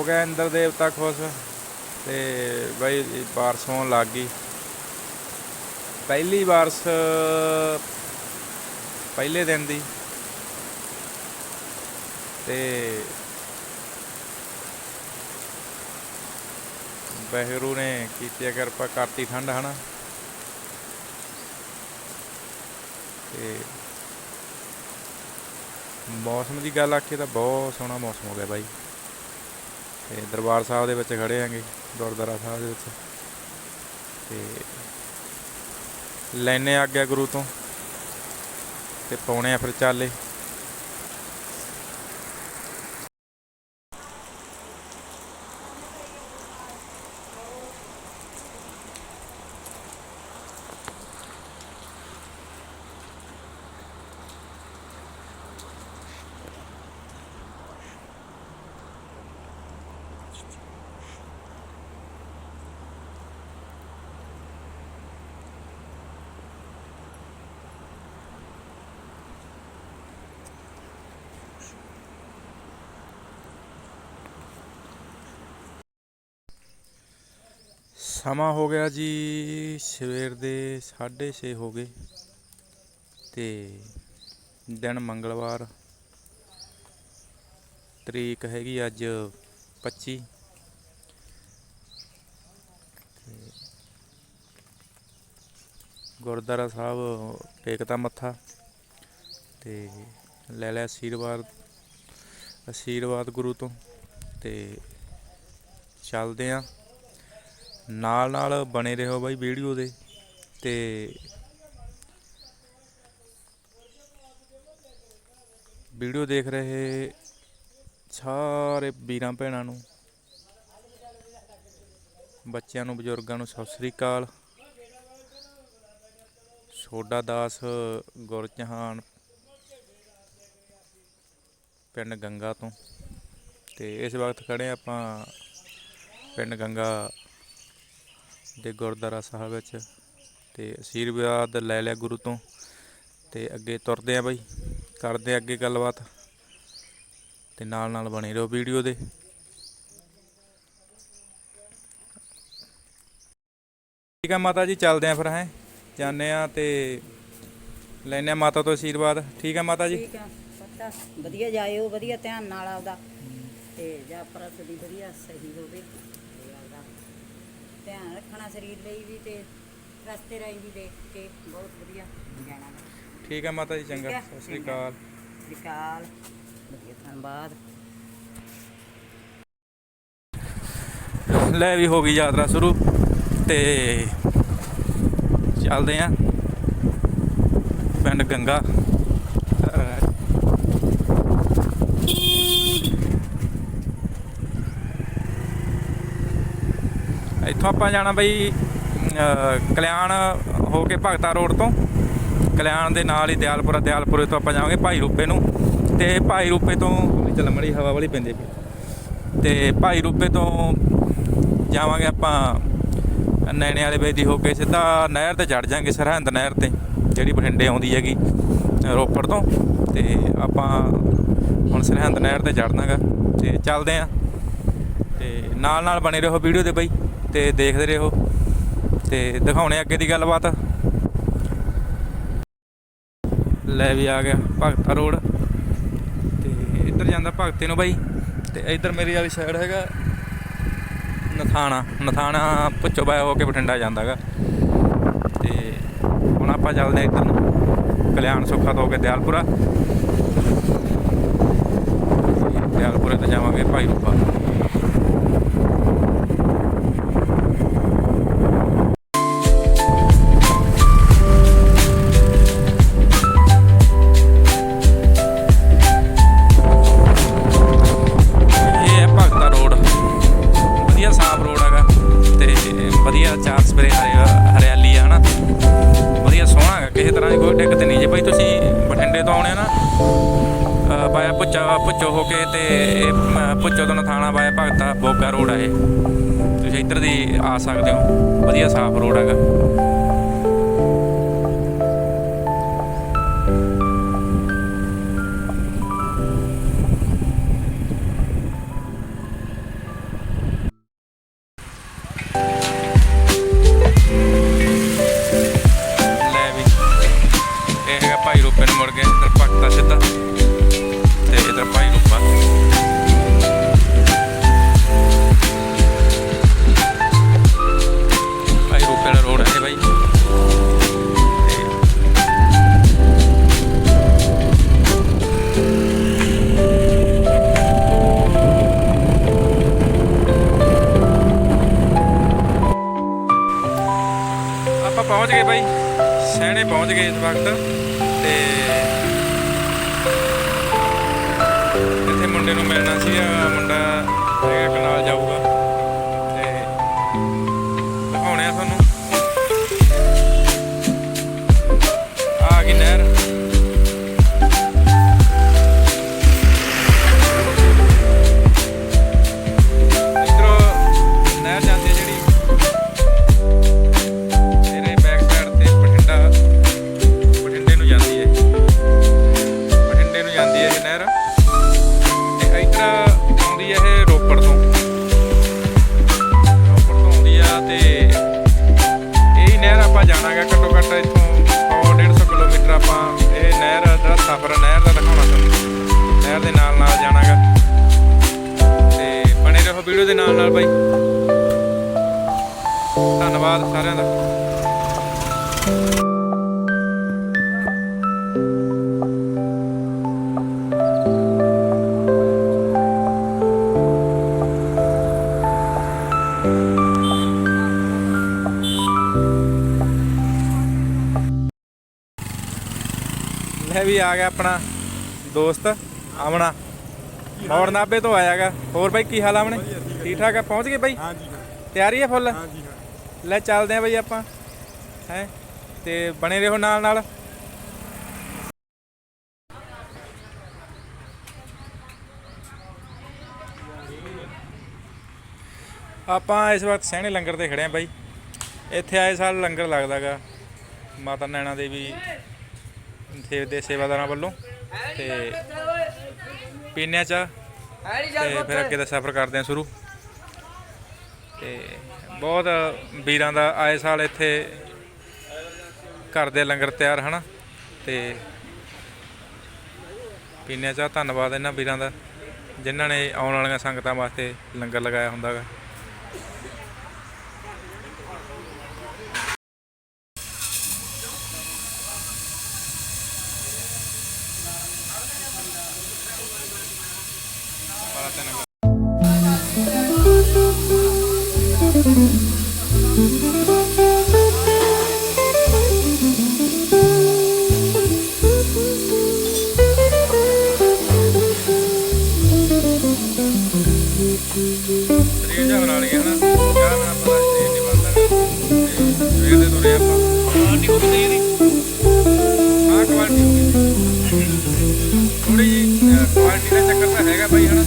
ਹੋ ਗਿਆ ਇੰਦਰ ਦੇਵਤਾ ਖੁਸ਼। ਤੇ ਬਈ ਬਾਰਿਸ਼ ਹੋਣ ਲੱਗ ਗਈ। ਪਹਿਲੀ ਬਾਰਿਸ਼ ਪਹਿਲੇ ਦਿਨ ਦੀ। ਤੇ ਬਹਿਰੂ ਨੇ ਕੀਤੀ ਆ ਕਿਰਪਾ, ਕਰਤੀ ਠੰਡ, ਹਨਾ। ਤੇ ਮੌਸਮ ਦੀ ਗੱਲ ਆਖੀ ਤਾਂ ਬਹੁਤ ਸੋਹਣਾ ਮੌਸਮ ਹੋ ਗਿਆ ਬਾਈ। ਤੇ ਦਰਬਾਰ ਸਾਹਿਬ ਦੇ ਵਿੱਚ ਖੜੇ ਆਂਗੇ ਗੁਰਦੁਆਰਾ ਸਾਹਿਬ ਦੇ ਵਿੱਚ। ਤੇ ਲੈਨੇ ਆਗਿਆ ਗੁਰੂ ਤੋਂ, ਤੇ ਪਾਉਣੇ ਆ ਫਿਰ ਚਾਲੇ। ਸਮਾਂ ਹੋ ਗਿਆ ਜੀ ਸਵੇਰ ਦੇ 6:30 ਹੋ ਗਏ ਤੇ ਦਿਨ ਮੰਗਲਵਾਰ, ਤਰੀਕ ਹੈਗੀ ਅੱਜ 25 ਤੇ ਗੁਰਦੁਆਰਾ ਸਾਹਿਬ ਟੇਕਤਾ ਮੱਥਾ ਤੇ ਲੈ ਲਿਆ ਆਸ਼ੀਰਵਾਦ ਆਸ਼ੀਰਵਾਦ ਗੁਰੂ ਤੋਂ ਤੇ ਚੱਲਦੇ ਆਂ। ਨਾਲ ਨਾਲ ਬਣੇ ਰਹੋ ਬਾਈ ਵੀਡੀਓ ਦੇ ਤੇ ਵੀਡੀਓ ਦੇਖ ਰਹੇ ਸਾਰੇ ਵੀਰਾਂ ਭੈਣਾਂ ਨੂੰ, ਬੱਚਿਆਂ ਨੂੰ, ਬਜ਼ੁਰਗਾਂ ਨੂੰ ਸਤਿ ਸ੍ਰੀ ਅਕਾਲ। ਛੋਡਾ ਦਾਸ ਗੁਰਚਹਾਨ ਪਿੰਡ ਗੰਗਾ ਤੋਂ। ਤੇ ਇਸ ਵਕਤ ਖੜੇ ਆਪਾਂ ਪਿੰਡ ਗੰਗਾ ਦੇ ਗੁਰਦੁਆਰਾ ਸਾਹਿਬ ਵਿੱਚ ਤੇ ਆਸ਼ੀਰਵਾਦ ਲੈ ਲਿਆ ਗੁਰੂ ਤੋਂ ਤੇ ਅੱਗੇ ਤੁਰਦੇ ਆ ਬਾਈ, ਕਰਦੇ ਆ ਅੱਗੇ ਗੱਲਬਾਤ ਤੇ ਨਾਲ ਨਾਲ ਬਣੇ ਰਹੋ ਵੀਡੀਓ ਦੇ। ਠੀਕ ਆ ਮਾਤਾ ਜੀ, ਚੱਲਦੇ ਆ ਫਿਰ ਹੈ, ਜਾਂਦੇ ਆ ਤੇ ਲੈਨੇ ਆ ਮਾਤਾ ਤੋਂ ਆਸ਼ੀਰਵਾਦ ਠੀਕ ਆ ਮਾਤਾ ਜੀ? ਠੀਕ ਆ, ਪੱਕਾ। ਵਧੀਆ ਜਾਇਓ, ਵਧੀਆ ਧਿਆਨ ਨਾਲ ਆਪਦਾ। ਤੇ ਜਾਪਰਾ ਦੀ ਵਧੀਆ ਸਹੀ ਹੋਵੇ। ਰੱਖਣਾ ਸਰੀਰ ਲਈ ਵੀ ਤੇ ਰਸਤੇ ਰਾਹੀਂ ਵੀ ਦੇਖ ਕੇ ਬਹੁਤ ਵਧੀਆ ਜਾਣਾ। ਠੀਕ ਆ ਮਾਤਾ ਜੀ ਚੰਗਾ। ਸਤਿ ਸ੍ਰੀ। ਅਕਾਲ। ਵਿਕਾਲ ਵਧੀਆ ਧੰਨਵਾਦ। ਲੈ ਵੀ ਹੋ ਗਈ ਯਾਤਰਾ ਸ਼ੁਰੂ ਤੇ ਚੱਲਦੇ ਆਂ ਪਿੰਡ ਗੰਗਾ। ਇੱਥੋਂ ਆਪਾਂ ਜਾਣਾ ਬਈ ਕਲਿਆਣ ਹੋ ਕੇ ਭਗਤਾ ਰੋਡ ਤੋਂ। ਕਲਿਆਣ ਦੇ ਨਾਲ ਹੀ ਦਿਆਲਪੁਰਾ ਦਿਆਲਪੁਰੇ ਤੋਂ ਆਪਾਂ ਜਾਵਾਂਗੇ ਭਾਈ ਰੂਪੇ ਨੂੰ। ਤੇ ਭਾਈ ਰੂਪੇ ਤੋਂ ਚੱਲ ਮੜੀ ਹਵਾ ਵਾਲੀ ਪੈਂਦੀ ਪਈ। ਤੇ ਭਾਈ ਰੂਪੇ ਤੋਂ ਜਾਵਾਂਗੇ ਆਪਾਂ ਨੈਣੇ ਵਾਲੇ ਬੇਦੀ ਹੋ ਕੇ ਸਿੱਧਾ ਨਹਿਰ ਤੇ ਚੜ ਜਾਾਂਗੇ ਸਰਹੰਦ ਨਹਿਰ ਤੇ ਜਿਹੜੀ ਬਠਿੰਡੇ ਆਉਂਦੀ ਹੈਗੀ ਰੋਪੜ ਤੋਂ। ਤੇ ਆਪਾਂ ਹੁਣ ਸਰਹੰਦ ਨਹਿਰ ਤੇ ਚੜਨਾਗਾ ਤੇ ਚੱਲਦੇ ਆਂ। ਤੇ ਨਾਲ ਨਾਲ ਬਣੇ ਰਹੋ ਵੀਡੀਓ ਦੇ ਬਈ। ਤੇ ਦੇਖਦੇ ਰਹੋ ਤੇ ਦਿਖਾਉਣੇ ਅੱਗੇ ਦੀ ਗੱਲਬਾਤ। ਲੈ ਵੀ ਆ ਗਿਆ ਭਗਤਾ ਰੋਡ। ਤੇ ਇੱਧਰ ਜਾਂਦਾ ਭਗਤੇ ਨੂੰ ਬਾਈ। ਤੇ ਇੱਧਰ ਮੇਰੀ ਵਾਲੀ ਸਾਈਡ ਹੈਗਾ ਨਥਾਣਾ। ਨਥਾਣਾ ਪੁੱਛੋ ਬਾਇਆ ਹੋ ਕੇ ਬਠਿੰਡਾ ਜਾਂਦਾਗਾ। ਤੇ ਹੁਣ ਆਪਾਂ ਚੱਲਦੇ ਆ ਇੱਧਰ ਨੂੰ। ਕਲਿਆਣ ਸੁੱਖਾ ਤੋਂ ਹੋ ਕੇ ਦਿਆਲਪੁਰਾ। ਤੇ ਦਿਆਲਪੁਰੇ ਤੋਂ ਜਾਵਾਂਗੇ ਭਾਈ ਰੂਪਾ। ਹੈਗਾ ਵੀਡੀਓ ਦੇ ਨਾਲ ਨਾਲ ਬਾਈ। ਧੰਨਵਾਦ ਸਾਰਿਆਂ ਦਾ। ਲੈ ਵੀ ਆ ਗਿਆ ਆਪਣਾ ਦੋਸਤ ਆਮਣਾ ਮੌੜ ਨਾਬੇ ਤੋਂ ਆਇਆਗਾ ਹੋਰ ਬਾਈ, ਕੀ ਹਾਲ ਆ ਆਮਣੇ ਠੀਕ ਠਾਕ ਆ? ਪਹੁੰਚ ਗਏ ਬਾਈ? ਹਾਂਜੀ ਤਿਆਰੀ ਹੈ ਫੁੱਲ? ਹਾਂਜੀ ਹਾਂ। ਲੈ ਚੱਲਦੇ ਆ ਬਈ ਆਪਾਂ। ਹੈ? ਤੇ ਬਣੇ ਰਹੋ ਨਾਲ ਨਾਲ। ਆਪਾਂ ਇਸ ਵਕਤ ਸਹਿਣੇ ਲੰਗਰ ਤੇ ਖੜੇ ਆ ਬਾਈ। ਇੱਥੇ ਆਏ ਸਾਲ ਲੰਗਰ ਲੱਗਦਾਗਾ। ਮਾਤਾ ਨੈਣਾ ਦੇਵੀ ਦੇ ਦੇ ਸੇਵਾਦਾਰਾਂ ਵੱਲੋਂ। ਤੇ ਪੀਨਿਆ ਚ ਤੇ ਫਿਰ ਅੱਗੇ ਦਾ ਸਫ਼ਰ ਕਰਦੇ ਆ ਸ਼ੁਰੂ। ਤੇ ਬਹੁਤ ਵੀਰਾਂ ਦਾ ਆਏ ਸਾਲ ਇੱਥੇ ਕਰਦੇ ਲੰਗਰ ਤਿਆਰ, ਹਨਾ? ਤੇ ਪੀਨੇ ਚਾਹ, ਧੰਨਵਾਦ ਇਹਨਾਂ ਵੀਰਾਂ ਦਾ, ਜਿਨ੍ਹਾਂ ਨੇ ਆਉਣ ਵਾਲੀਆਂ ਸੰਗਤਾਂ ਵਾਸਤੇ ਲੰਗਰ ਲਗਾਇਆ ਹੁੰਦਾਗਾ। ਥੋੜੀ ਕੁਆਲਿਟੀ ਦਾ ਚੱਕਰ ਤਾਂ ਹੈਗਾ ਬਾਈ ਹਨਾ।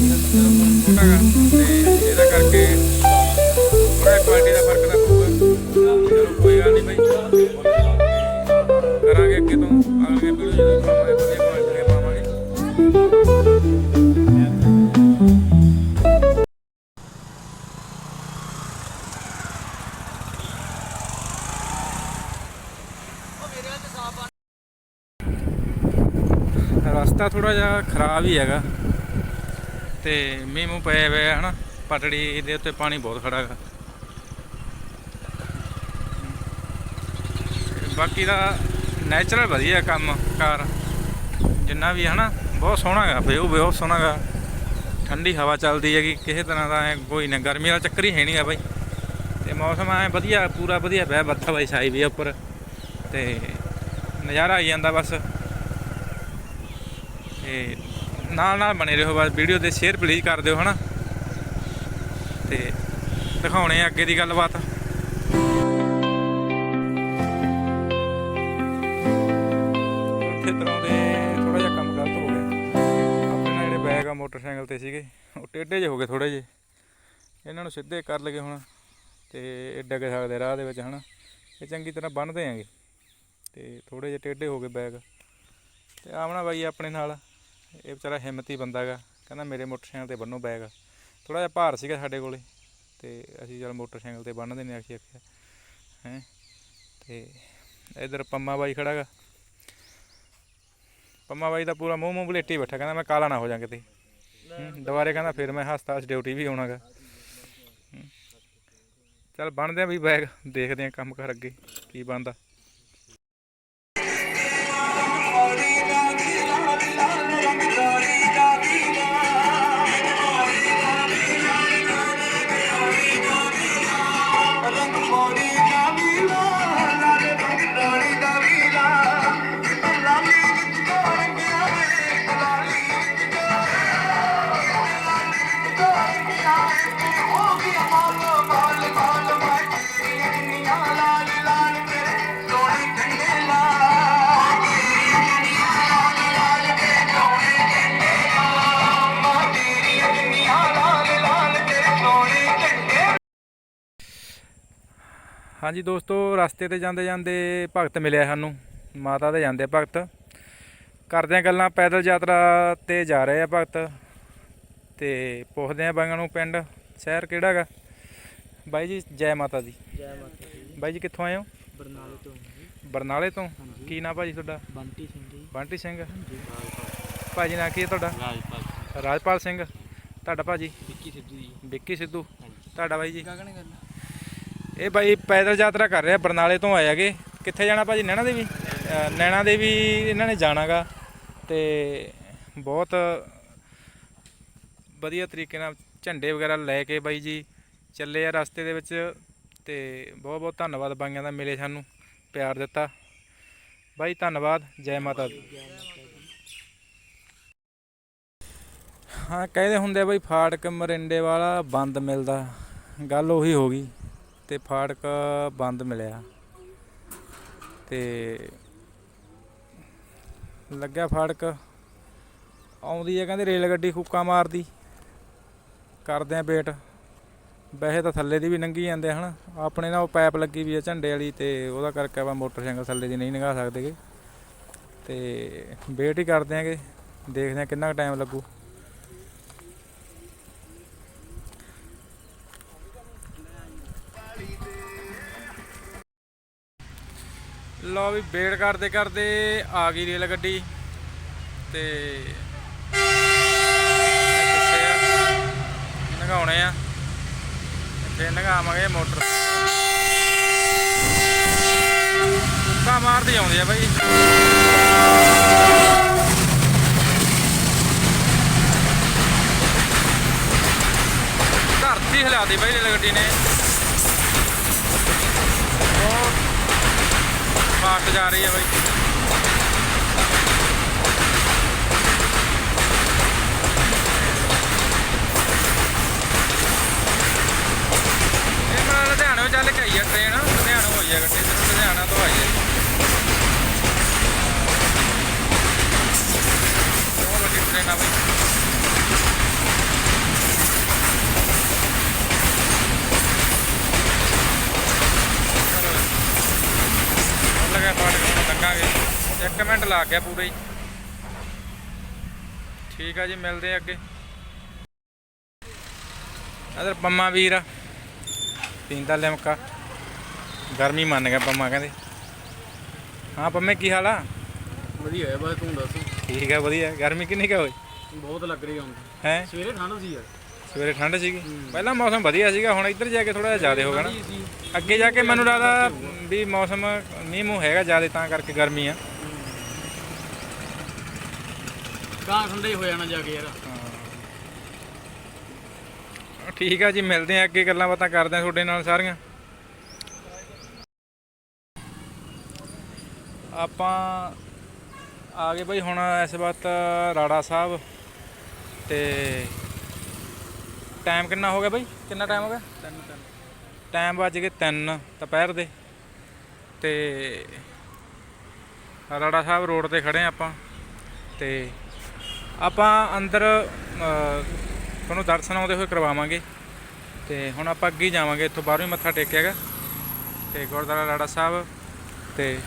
ਛੋਟਾ ਤੇ ਇਹਦਾ ਕਰਕੇ ਰਸਤਾ ਥੋੜਾ ਜਿਹਾ ਖਰਾਬ ਹੀ ਹੈਗਾ। ਤੇ ਮੀਂਹ ਮੂੰਹ ਪਏ ਹੋਏ ਆ, ਹਨਾ। ਪਟੜੀ ਦੇ ਉੱਤੇ ਪਾਣੀ ਬਹੁਤ ਖੜਾ ਹੈਗਾ। ਬਾਕੀ ਦਾ ਨੈਚੁਰਲ ਵਧੀਆ ਕੰਮ, ਕਾਰ। ਜਿੰਨਾ ਵੀ ਹੈ ਨਾ ਬਹੁਤ ਸੋਹਣਾ ਹੈਗਾ, ਵਿਊ ਬਹੁਤ ਸੋਹਣਾ ਹੈਗਾ। ਠੰਡੀ ਹਵਾ ਚੱਲਦੀ ਹੈਗੀ, ਕਿਸੇ ਤਰ੍ਹਾਂ ਦਾ ਐਂ ਕੋਈ ਨਾ, ਗਰਮੀ ਵਾਲਾ ਚੱਕਰ ਹੀ ਹੈ ਨਹੀਂ ਆ ਬਾਈ। ਤੇ ਮੌਸਮ ਐ ਵਧੀਆ, ਪੂਰਾ ਵਧੀਆ ਬਹਿ ਬੱਥਾ ਬਾਈ ਛਾਈ ਵੀ ਉੱਪਰ। ਤੇ ਨਜ਼ਾਰਾ ਆ ਜਾਂਦਾ ਬਸ। ਤੇ ਨਾਲ ਨਾਲ ਬਣੇ ਰਹੋ, ਬਸ ਵੀਡੀਓ ਦੇ ਸ਼ੇਅਰ ਪਲੀਜ਼ ਕਰ ਦਿਓ, ਹਨਾ? ਤੇ ਦਿਖਾਉਣੇ ਆ ਅੱਗੇ ਦੀ ਗੱਲਬਾਤ। ਉੱਥੇ ਦੇ ਥੋੜਾ ਜਿਹਾ ਕੰਮ ਗਲਤ ਹੋ ਗਿਆ। ਜਿਹੜੇ ਬੈਗ ਆ ਮੋਟਰਸਾਈਕਲ ਤੇ ਸੀਗੇ, ਉਹ ਟੇਢੇ ਜਿਹੇ ਹੋ ਗਏ ਥੋੜੇ ਜਿਹੇ। ਇਹਨਾਂ ਨੂੰ ਸਿੱਧੇ ਕਰ ਲਗੇ ਹੁਣ ਤੇ ਇਹ ਡਿੱਗ ਸਕਦੇ ਰਾਹ ਦੇ ਵਿੱਚ, ਹਨਾ? ਇਹ ਚੰਗੀ ਤਰ੍ਹਾਂ ਬੰਨਦੇ ਆਂਗੇ ਤੇ ਥੋੜੇ ਜਿਹੇ ਟੇਢੇ ਹੋ ਗਏ ਬੈਗ। ਤੇ ਆਮਣਾ ਬਾਈ ਆਪਣੇ ਨਾਲ। ਇਹ ਵਿਚਾਰਾ ਹਿੰਮਤੀ ਬੰਦਾ ਹੈਗਾ। ਕਹਿੰਦਾ ਮੇਰੇ ਮੋਟਰਸਾਈਕਲ ਤੇ ਬੰਨੋ ਬੈਗ। ਥੋੜਾ ਜਿਹਾ ਭਾਰ ਸੀਗਾ ਸਾਡੇ ਕੋਲੇ। ਤੇ ਅਸੀਂ ਚਲ ਮੋਟਰਸਾਈਕਲ ਤੇ ਬੰਨ੍ਹਦੇ ਨੇ ਅਸੀਂ ਆਖਿਆ, ਹੈ। ਤੇ ਇਧਰ ਪੰਮਾ ਬਾਈ ਖੜਾ ਗਾ ਪੰਮਾ ਬਾਈ ਦਾ ਪੂਰਾ ਮੂੰਹ ਮੂੰਹ ਬਲੇਟੀ ਬੈਠਾ, ਕਹਿੰਦਾ ਮੈਂ ਕਾਲਾ ਨਾ ਹੋ ਜਾ ਕਿਤੇ। ਦੁਬਾਰੇ ਕਹਿੰਦਾ ਫਿਰ ਮੈਂ ਹਸਪਤਾਲ 'ਚ ਡਿਊਟੀ ਵੀ ਆਉਣਾਗਾ ਚਲ ਬਣਦੇ ਆ ਵੀ ਬੈਗ, ਦੇਖਦੇ ਆ ਕੰਮ ਕਰ ਅੱਗੇ ਕੀ ਬਣਦਾ। ਹਾਂਜੀ ਦੋਸਤੋ ਰਸਤੇ ਤੇ ਜਾਂਦੇ ਜਾਂਦੇ ਭਗਤ ਮਿਲਿਆ ਸਾਨੂੰ। ਮਾਤਾ ਦੇ ਜਾਂਦੇ ਭਗਤ। ਕਰਦੇ ਆ ਗੱਲਾਂ ਪੈਦਲ ਯਾਤਰਾ ਤੇ ਜਾ ਰਹੇ ਆ ਭਗਤ। ਤੇ ਪੁੱਛਦੇ ਆ ਬਾਈਆਂ ਨੂੰ ਪਿੰਡ ਸ਼ਹਿਰ ਕਿਹੜਾ ਹੈਗਾ? ਬਾਈ ਜੀ ਜੈ ਮਾਤਾ ਦੀ। ਜੈ ਮਾਤਾ ਦੀ। ਬਾਈ ਜੀ ਕਿੱਥੋਂ ਆਏ ਹੋ? ਬਰਨਾਲੇ ਤੋਂ ਬਰਨਾਲੇ ਤੋਂ। ਕੀ ਨਾਂ ਭਾਜੀ ਤੁਹਾਡਾ? ਬੰਟੀ ਸਿੰਘ ਜੀ। ਬੰਟੀ ਸਿੰਘ। ਜੀ ਭਾਜੀ ਨਾਂ ਕੀ ਹੈ ਤੁਹਾਡਾ? ਰਾਜਪਾਲ ਰਾਜਪਾਲ ਸਿੰਘ। ਤੁਹਾਡਾ ਭਾਜੀ? ਵਿੱਕੀ ਸਿੱਧੂ ਜੀ। ਵਿੱਕੀ ਸਿੱਧੂ। ਤੁਹਾਡਾ ਬਾਈ ਜੀ? ਗਗਨ ਗੱਲ। ਇਹ ਬਾਈ ਪੈਦਲ ਯਾਤਰਾ ਕਰ ਰਿਹਾ, ਬਰਨਾਲੇ ਤੋਂ ਆਏ ਹੈਗੇ ਕਿੱਥੇ ਜਾਣਾ ਭਾਜੀ, ਨੈਣਾ ਦੇਵੀ? ਨੈਣਾ ਦੇਵੀ, ਇਹਨਾਂ ਨੇ ਜਾਣਾਗਾ। ਤੇ ਬਹੁਤ ਵਧੀਆ ਤਰੀਕੇ ਨਾਲ ਝੰਡੇ ਵਗੈਰਾ ਲੈ ਕੇ ਬਾਈ ਜੀ ਚੱਲੇ ਆ ਰਸਤੇ ਦੇ ਵਿੱਚ। ਤੇ ਬਹੁਤ ਬਹੁਤ ਧੰਨਵਾਦ ਬਾਈਆਂ ਦਾ, ਮਿਲੇ ਸਾਨੂੰ, ਪਿਆਰ ਦਿੱਤਾ। ਬਾਈ, ਧੰਨਵਾਦ, ਜੈ ਮਾਤਾ ਦੀ। ਹਾਂ, ਕਹਿੰਦੇ ਹੁੰਦੇ ਆ ਬਈ, ਫਾਟਕ ਮਰਿੰਡੇ ਵਾਲਾ ਬੰਦ ਮਿਲਦਾ। ਗੱਲ ਉਹੀ ਹੋ ਗਈ। ਤੇ ਫਾਟਕ ਬੰਦ ਮਿਲਿਆ। ਤੇ ਲੱਗਿਆ ਫਾਟਕ। ਆਉਂਦੀ ਹੈ ਕਹਿੰਦੇ ਰੇਲ ਗੱਡੀ ਹੁੱਕਾ ਮਾਰਦੀ। ਕਰਦੇ ਆ ਵੇਟ ਵੈਸੇ ਤਾਂ ਥੱਲੇ ਦੀ ਵੀ ਲੰਘੀ ਜਾਂਦੇ ਆ ਹਨਾ। ਆਪਣੇ ਨਾਲ ਉਹ ਪਾਈਪ ਲੱਗੀ ਵੀ ਹੈ ਝੰਡੇ ਵਾਲੀ ਤੇ ਉਹਦਾ ਕਰਕੇ ਆਪਾਂ ਮੋਟਰਸਾਈਕਲ ਥੱਲੇ ਦੀ ਨਹੀਂ ਲੰਘਾ ਸਕਦੇਗੇ ਤੇ ਵੇਟ ਹੀ ਕਰਦੇ ਆਂਗੇ। ਦੇਖਦੇ ਆ ਕਿੰਨਾ ਕੁ ਟਾਈਮ ਲੱਗੂ। ਲਓ ਵੀ ਵੇਟ ਕਰਦੇ ਕਰਦੇ ਆ ਗਈ ਰੇਲ ਗੱਡੀ ਤੇ ਕਿੱਥੇ ਆ ਨਗਾਉਣੇ ਆ ਇੱਥੇ ਨਗਾਵਾਂਗੇ ਮੋਟਰ ਕੁੱਕਾ ਮਾਰਦੀ ਆਉਂਦੀ ਆ ਬਾਈ। ਧਰਤੀ ਹਿਲਾਦੀ ਬਾਈ ਰੇਲ ਗੱਡੀ ਨੇ। ਬਹੁਤ ਫਾਸਟ ਜਾ ਰਹੀ ਹੈ ਬਾਈ। ਲੱਗ ਗਿਆ ਪੂਰਾ ਹੀ। ਠੀਕ ਆ ਜੀ ਮਿਲਦੇ ਆ ਅੱਗੇ। ਇਧਰ ਪੰਮਾ ਵੀਰ ਪੀਂਦਾ ਲਿਮਕਾ। ਗਰਮੀ ਮੰਨ ਗਿਆ ਪੰਮਾ ਕਹਿੰਦੇ। ਹਾਂ ਪੰਮੇ ਕੀ ਹਾਲ ਆ? ਵਧੀਆ ਹੈ ਬਸ ਤੂੰ ਦੱਸ। ਠੀਕ ਆ ਵਧੀਆ। ਗਰਮੀ ਕਿੰਨੀ ਕਾ ਹੋਈ ਬਹੁਤ ਲੱਗ ਰਹੀ ਹੁਣ। ਹੈ? ਸਵੇਰੇ ਠੰਡ ਸੀ ਯਾਰ। ਸਵੇਰੇ ਠੰਡ ਸੀਗੀ। ਪਹਿਲਾਂ ਮੌਸਮ ਵਧੀਆ ਸੀਗਾ ਹੁਣ ਇੱਧਰ ਜਾ ਕੇ ਥੋੜਾ ਜਿਹਾ ਜ਼ਿਆਦਾ ਹੋ ਗਿਆ ਨਾ। ਹੀ ਅੱਗੇ ਜਾ ਕੇ ਮੈਨੂੰ ਲੱਗਦਾ ਵੀ ਮੌਸਮ ਮੀਂਹ ਮੂੰਹ ਹੈਗਾ ਜ਼ਿਆਦਾ ਤਾਂ ਕਰਕੇ ਗਰਮੀ ਆ। ਗਾਂ ਠੰਡਾ ਹੀ ਹੋ ਜਾਣਾ ਜਾ ਕੇ ਯਾਰ। ਠੀਕ ਆ ਜੀ ਮਿਲਦੇ ਆ ਅੱਗੇ ਗੱਲਾਂ ਬਾਤਾਂ ਕਰਦੇ ਆ ਤੁਹਾਡੇ ਨਾਲ ਸਾਰੀਆਂ। ਆਪਾਂ ਆ ਗਏ ਬਈ ਹੁਣ ਇਸ ਵਕਤ ਰਾੜਾ ਸਾਹਿਬ ਤੇ ਟਾਈਮ ਕਿੰਨਾ ਹੋ ਗਿਆ ਬਈ? ਕਿੰਨਾ ਟਾਈਮ ਹੋ ਗਿਆ? ਤਿੰਨ ਤਿੰਨ। ਟਾਈਮ ਵੱਜ ਗਏ 3 ਦੁਪਹਿਰ ਦੇ। ਤੇ ਰਾੜਾ ਸਾਹਿਬ ਰੋਡ ਤੇ ਖੜੇ ਆ ਆਪਾਂ। ਤੇ ਆਪਾਂ ਅੰਦਰ ਤੁਹਾਨੂੰ ਦਰਸ਼ਨ ਆਉਂਦੇ ਹੋਏ ਕਰਵਾਵਾਂਗੇ। ਤੇ ਹੁਣ ਆਪਾਂ ਅੱਗੇ ਜਾਵਾਂਗੇ ਇੱਥੋਂ ਬਾਹਰੋਂ ਹੀ ਮੱਥਾ ਟੇਕਿਆਗਾ। ਤੇ ਗੁਰਦੁਆਰਾ ਰਾੜਾ ਸਾਹਿਬ ਤੇ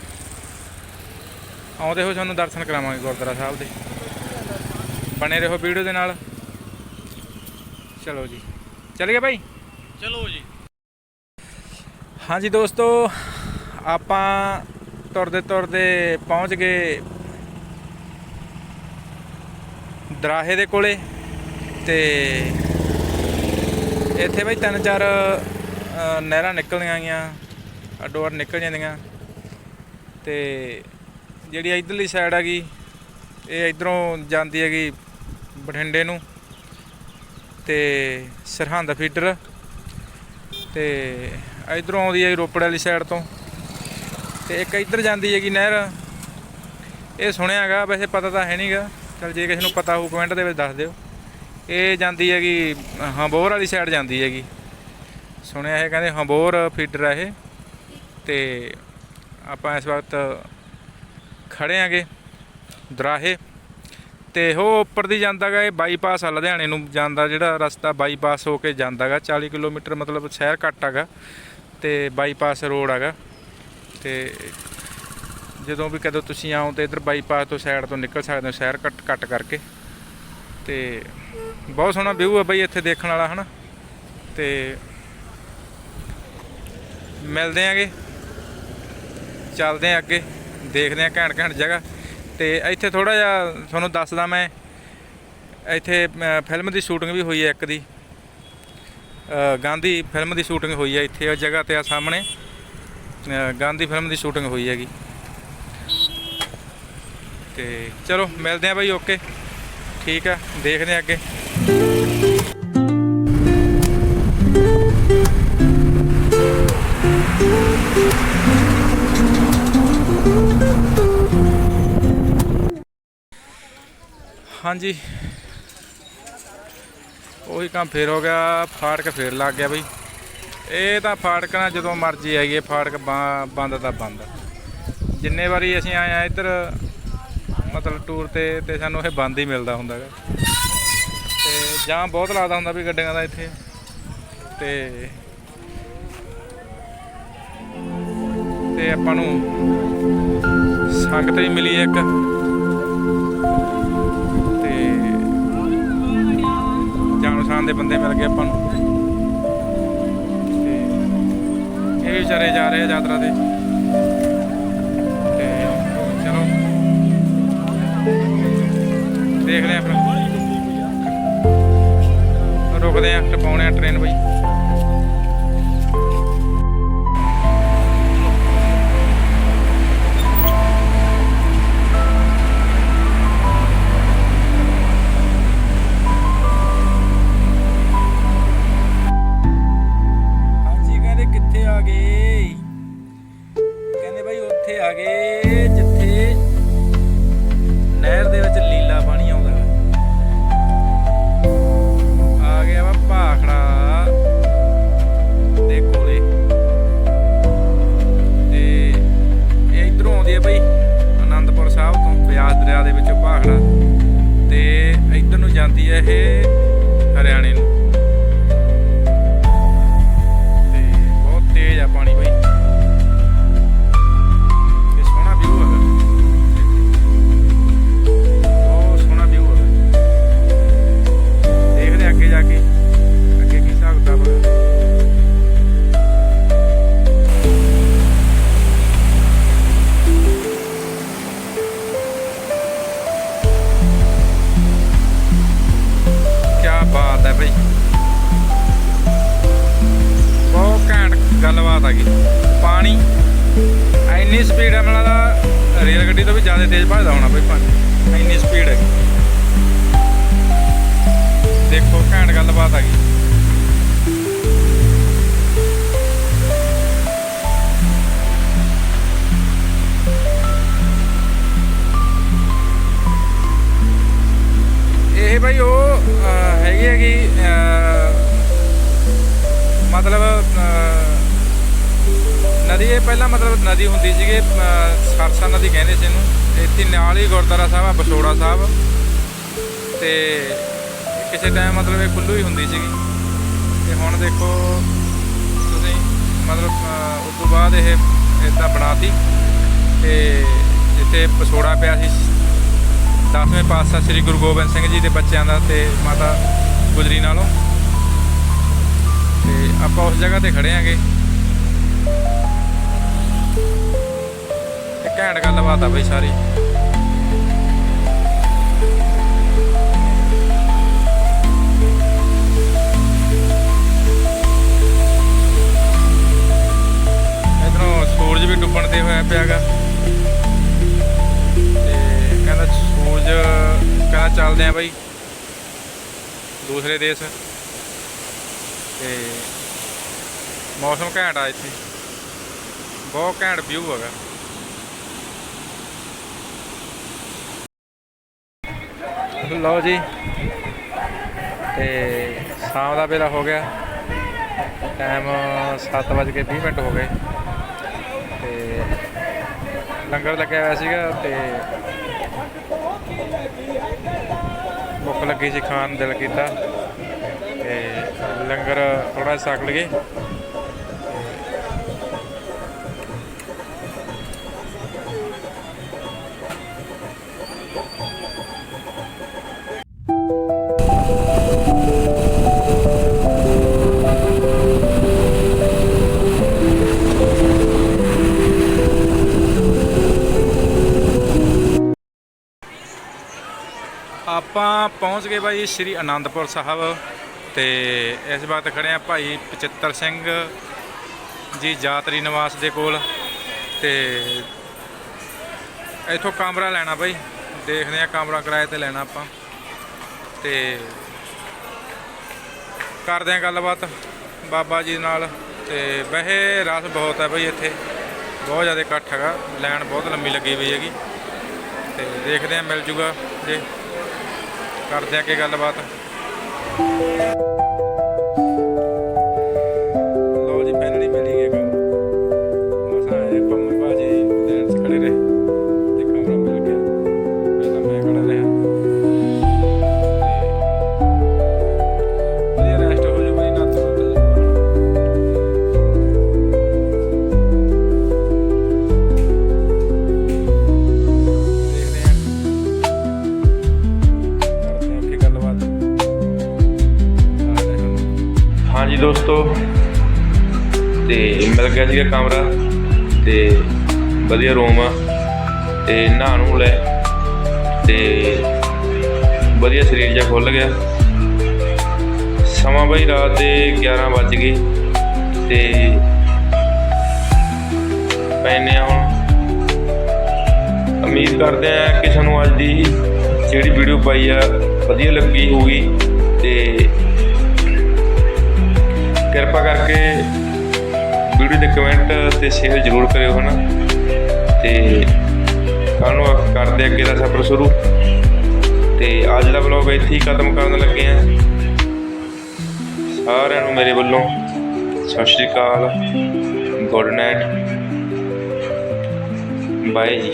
ਆਉਂਦੇ ਹੋਏ ਤੁਹਾਨੂੰ ਦਰਸ਼ਨ ਕਰਾਵਾਂਗੇ ਗੁਰਦੁਆਰਾ ਸਾਹਿਬ ਦੇ। ਬਣੇ ਰਹੋ ਵੀਡੀਓ ਦੇ ਨਾਲ। ਚਲੋ ਜੀ। ਚੱਲ ਗਏ ਭਾਈ? ਚਲੋ ਜੀ। ਹਾਂਜੀ ਦੋਸਤੋ ਆਪਾਂ ਤੁਰਦੇ ਤੁਰਦੇ ਪਹੁੰਚ ਗਏ ਦਰਾਹੇ ਦੇ ਕੋਲੇ ਤੇ ਇੱਥੇ ਬਈ ਤਿੰਨ ਚਾਰ ਨਹਿਰਾਂ ਨਿਕਲਦੀਆਂ ਆਈਆਂ ਅੱਡੋ ਅੱਡ ਨਿਕਲ ਜਾਂਦੀਆਂ ਤੇ ਜਿਹੜੀ ਇਧਰਲੀ ਸਾਈਡ ਹੈਗੀ ਇਹ ਇਧਰੋਂ ਜਾਂਦੀ ਹੈਗੀ ਬਠਿੰਡੇ ਨੂੰ ਤੇ ਸਰਹੰਦ ਫੀਡਰ ਤੇ ਇਧਰੋਂ ਆਉਂਦੀ ਹੈ ਰੋਪੜ ਵਾਲੀ ਸਾਈਡ ਤੋਂ ਤੇ ਇੱਕ ਇੱਧਰ ਜਾਂਦੀ ਹੈਗੀ ਨਹਿਰ, ਇਹ ਸੁਣਿਆਗਾ ਵੈਸੇ ਪਤਾ ਤਾਂ ਹੈ ਨਹੀਂਗਾ ਚਲ ਜੇ ਕਿਸੇ ਨੂੰ ਪਤਾ ਹੋਊ ਕਮੈਂਟ ਦੇ ਵਿੱਚ ਦੱਸ ਦਿਓ। ਇਹ ਜਾਂਦੀ ਹੈਗੀ, ਹੰਬੋਰ ਵਾਲੀ ਸਾਈਡ ਜਾਂਦੀ ਹੈਗੀ। ਸੁਣਿਆ ਇਹ ਕਹਿੰਦੇ ਹੰਬੋਰ ਫੀਡਰ ਹੈ ਇਹ। ਤੇ ਆਪਾਂ ਇਸ ਵਕਤ ਖੜੇ ਆਂਗੇ ਦਰਾਹੇ। ਤੇ ਉਹ ਉੱਪਰ ਦੀ ਜਾਂਦਾਗਾ ਇਹ ਬਾਈਪਾਸ ਆ, ਲੁਧਿਆਣੇ ਨੂੰ ਜਾਂਦਾ ਜਿਹੜਾ ਰਸਤਾ ਬਾਈਪਾਸ ਹੋ ਕੇ ਜਾਂਦਾਗਾ 40 ਕਿਲੋਮੀਟਰ ਮਤਲਬ ਸ਼ਹਿਰ ਘੱਟ ਹੈਗਾ। ਤੇ ਬਾਈਪਾਸ ਰੋਡ ਹੈਗਾ। ਤੇ ਜਦੋਂ ਵੀ ਕਦੋਂ ਤੁਸੀਂ ਆਓ ਤੇ ਇਧਰ ਬਾਈਪਾਸ ਤੋਂ ਸਾਈਡ ਤੋਂ ਨਿਕਲ ਸਕਦੇ ਹੋ, ਸ਼ਹਿਰ ਕੱਟ ਕੱਟ ਕਰਕੇ। ਤੇ ਬਹੁਤ ਸੋਹਣਾ ਵਿਊ ਹੈ ਬਈ ਇੱਥੇ ਦੇਖਣ ਵਾਲਾ, ਹਨਾ? ਤੇ ਮਿਲਦੇ ਆਂਗੇ। ਚੱਲਦੇ ਆਂ ਅੱਗੇ, ਦੇਖਦੇ ਆਂ ਘੈਂਟ ਘੈਂਟ ਜਗ੍ਹਾ। ਤੇ ਇੱਥੇ ਥੋੜਾ ਜਿਹਾ ਤੁਹਾਨੂੰ ਦੱਸਦਾ ਮੈਂ, ਇੱਥੇ ਫਿਲਮ ਦੀ ਸ਼ੂਟਿੰਗ ਵੀ ਹੋਈ ਹੈ ਇੱਕ ਦੀ। ਗਾਂਧੀ ਫਿਲਮ ਦੀ ਸ਼ੂਟਿੰਗ ਹੋਈ ਹੈ ਇੱਥੇ, ਉਹ ਜਗ੍ਹਾ ਤੇ ਆ ਸਾਹਮਣੇ। ਗਾਂਧੀ ਫਿਲਮ ਦੀ ਸ਼ੂਟਿੰਗ ਹੋਈ ਹੈਗੀ। ਤੇ ਚਲੋ ਮਿਲਦੇ ਆਂ ਬਾਈ ਓਕੇ ਠੀਕ ਆ, ਦੇਖਦੇ ਆਂ ਅੱਗੇ। ਹਾਂਜੀ। ਉਹੀ ਕੰਮ ਫੇਰ ਹੋ ਗਿਆ, ਫਾਟਕ ਫੇਰ ਲੱਗ ਗਿਆ ਬਈ। ਇਹ ਤਾਂ ਫਾਟਕ ਨਾ ਜਦੋਂ ਮਰਜ਼ੀ ਆਈਏ, ਫਾਟਕ ਬਾ- ਬੰਦ ਤਾਂ ਬੰਦ। ਜਿੰਨੇ ਵਾਰੀ ਅਸੀਂ ਆਏ ਆ, ਇੱਧਰ ਮਤਲਬ ਟੂਰ ਤੇ ਤੇ ਸਾਨੂੰ ਇਹ ਬੰਦ ਹੀ ਮਿਲਦਾ ਹੁੰਦਾ ਹੈਗਾ। ਤੇ ਜਾਂ ਬਹੁਤ ਲੱਗਦਾ ਹੁੰਦਾ ਵੀ ਗੱਡੀਆਂ ਦਾ ਇੱਥੇ। ਤੇ ਤੇ ਆਪਾਂ ਨੂੰ ਸੰਗਤ ਵੀ ਮਿਲੀ ਇੱਕ। ਤੇ ਜਾਣ ਪਛਾਣ ਦੇ ਬੰਦੇ ਮਿਲ ਗਏ ਆਪਾਂ ਨੂੰ। ਇਹ ਵੀ ਵਿਚਾਰੇ ਜਾ ਰਹੇ ਆ ਯਾਤਰਾ ਤੇ ਤੇ। ਰੁਕਦੇ ਆ ਟਪਾਉਣੇ ਆ ਟ੍ਰੇਨ ਬਈ। ਦਰਿਆ ਦੇ ਵਿੱਚੋਂ ਭਾਖੜਾ ਤੇ ਇੱਧਰ ਨੂੰ ਜਾਂਦੀ ਹੈ ਇਹ ਹਰਿਆਣੇ ਨੂੰ। ਗੱਲਬਾਤ ਆ ਪਾਣੀ ਇੰਨੀ ਸਪੀਡ ਹੈ ਮੈਨੂੰ ਲੱਗਦਾ ਰੇਲ ਗੱਡੀ ਤੋਂ ਵੀ ਜ਼ਿਆਦਾ ਤੇਜ਼ ਭੱਜਦਾ ਹੋਣਾ ਬਈ ਪਾਣੀ। ਇੰਨੀ ਸਪੀਡ ਹੈ ਦੇਖੋ ਘੈਂਟ ਗੱਲਬਾਤ ਆ ਗਈ। ਇਹ ਭਾਈ ਉਹ ਅਹ, ਹੈਗੀ ਹੈਗੀ ਅਹ, ਮਤਲਬ ਅਹ, ਇਹ ਪਹਿਲਾਂ ਮਤਲਬ ਨਦੀ ਹੁੰਦੀ ਸੀਗੇ ਸਰਸਾ ਨਦੀ ਕਹਿੰਦੇ ਸੀ ਇਹਨੂੰ। ਇੱਥੇ ਨਾਲ ਹੀ ਗੁਰਦੁਆਰਾ ਸਾਹਿਬ ਆ ਬਸੋੜਾ ਸਾਹਿਬ। ਤੇ ਕਿਸੇ ਟਾਈਮ ਮਤਲਬ ਇਹ ਖੁੱਲੂ ਹੀ ਹੁੰਦੀ ਸੀਗੀ। ਤੇ ਹੁਣ ਦੇਖੋ ਤੁਸੀਂ ਮਤਲਬ ਅਹ, ਉਸ ਤੋਂ ਬਾਅਦ ਇਹ ਇਦਾਂ ਬਣਾਤੀ। ਤੇ ਜਿੱਥੇ ਬਸੋੜਾ ਪਿਆ ਸੀ। ਦਸਵੇਂ ਪਾਤਸ਼ਾਹ ਸ੍ਰੀ ਗੁਰੂ ਗੋਬਿੰਦ ਸਿੰਘ ਜੀ ਦੇ ਬੱਚਿਆਂ ਦਾ ਤੇ ਮਾਤਾ ਗੁਜਰੀ ਨਾਲੋਂ। ਤੇ ਆਪਾਂ ਉਸ ਜਗ੍ਹਾ ਤੇ ਖੜੇ ਆਂਗੇ। ਘੈਂਟ ਗੱਲਬਾਤ ਆ ਬਈ ਸਾਰੀ। ਇਧਰੋਂ ਸੂਰਜ ਵੀ ਡੁੱਬਣ ਤੇ ਹੋਇਆ ਪਿਆਗਾ। ਤੇ ਕਹਿੰਦਾ ਸੂਰਜ ਕਹਿੰਦਾ ਚੱਲਦੇ ਆ ਬਾਈ। ਦੂਸਰੇ ਦੇਸ਼। ਤੇ ਮੌਸਮ ਘੈਂਟ ਆ ਇੱਥੇ। ਬਹੁਤ ਘੈਂਟ ਵਿਊ ਹੈਗਾ। ਲਓ ਜੀ। ਤੇ ਸ਼ਾਮ ਦਾ ਵੇਲਾ ਹੋ ਗਿਆ। ਟਾਈਮ 7:20 ਮਿੰਟ ਹੋ ਗਏ। ਤੇ ਲੰਗਰ ਲੱਗਿਆ ਹੋਇਆ ਸੀਗਾ ਤੇ ਭੁੱਖ ਲੱਗੀ ਸੀ, ਖਾਣ ਦਿਲ ਕੀਤਾ। ਤੇ ਲੰਗਰ ਥੋੜਾ ਸਕ ਲਈਏ। ਆਪਾਂ ਪਹੁੰਚ ਗਏ ਬਾਈ ਸ਼੍ਰੀ ਆਨੰਦਪੁਰ ਸਾਹਿਬ ਤੇ ਇਸ ਵਕਤ ਖੜੇ ਆ ਭਾਈ ਪਚਿੱਤਰ ਸਿੰਘ ਜੀ ਯਾਤਰੀ ਨਿਵਾਸ ਦੇ ਕੋਲ ਤੇ ਇੱਥੋਂ ਕਮਰਾ ਲੈਣਾ ਬਾਈ, ਦੇਖਦੇ ਆ ਕਮਰਾ ਕਿਰਾਏ ਤੇ ਲੈਣਾ ਆਪਾਂ ਤੇ ਕਰਦੇ ਆ ਗੱਲਬਾਤ ਬਾਬਾ ਜੀ ਨਾਲ ਤੇ ਵੈਸੇ ਰਸ ਬਹੁਤ ਹੈ ਬਾਈ ਇੱਥੇ, ਬਹੁਤ ਜ਼ਿਆਦਾ ਇਕੱਠ ਹੈਗਾ ਲਾਈਨ ਬਹੁਤ ਲੰਮੀ ਲੱਗੀ ਹੋਈ ਹੈਗੀ ਤੇ ਦੇਖਦੇ ਆ ਮਿਲ ਜੂਗਾ ਜੇ ਕਰਦੇ ਆ ਕੀ ਗੱਲਬਾਤ। ਵਧੀਆ ਕਮਰਾ ਤੇ ਵਧੀਆ ਰੂਮ ਆ ਤੇ ਨਹਾ ਨੂੰ ਲੈ ਤੇ ਵਧੀਆ ਸਰੀਰ ਜਿਹਾ ਖੁੱਲ ਗਿਆ। ਸਮਾਂ ਬਈ ਰਾਤ ਦੇ 11 ਵੱਜ ਗਏ ਤੇ ਪੈਨੇ ਆ ਹੁਣ। ਉਮੀਦ ਕਰਦੇ ਆ ਕਿ ਤੁਹਾਨੂੰ ਅੱਜ ਦੀ ਜਿਹੜੀ ਵੀਡੀਓ ਪਾਈ ਆ ਵਧੀਆ ਲੱਗੀ ਹੋਊਗੀ ਤੇ ਕਿਰਪਾ ਕਰਕੇ ਵੀਡੀਓ ਦੇ ਕਮੈਂਟ ਤੇ ਸ਼ੇਅਰ ਜ਼ਰੂਰ ਕਰਿਓ ਹਨਾ। ਤੇ ਕੱਲ੍ਹ ਨੂੰ ਆਪਾਂ ਕਰਦੇ ਅੱਗੇ ਦਾ ਸਫ਼ਰ ਸ਼ੁਰੂ। ਤੇ ਅੱਜ ਦਾ ਵਲੌਗ ਇੱਥੇ ਹੀ ਖਤਮ ਕਰਨ ਲੱਗੇ ਆ। ਸਾਰਿਆਂ ਨੂੰ ਮੇਰੇ ਵੱਲੋਂ ਸਤਿ ਸ਼੍ਰੀ ਅਕਾਲ ਗੁੱਡ ਨਾਈਟ ਬਾਏ ਜੀ।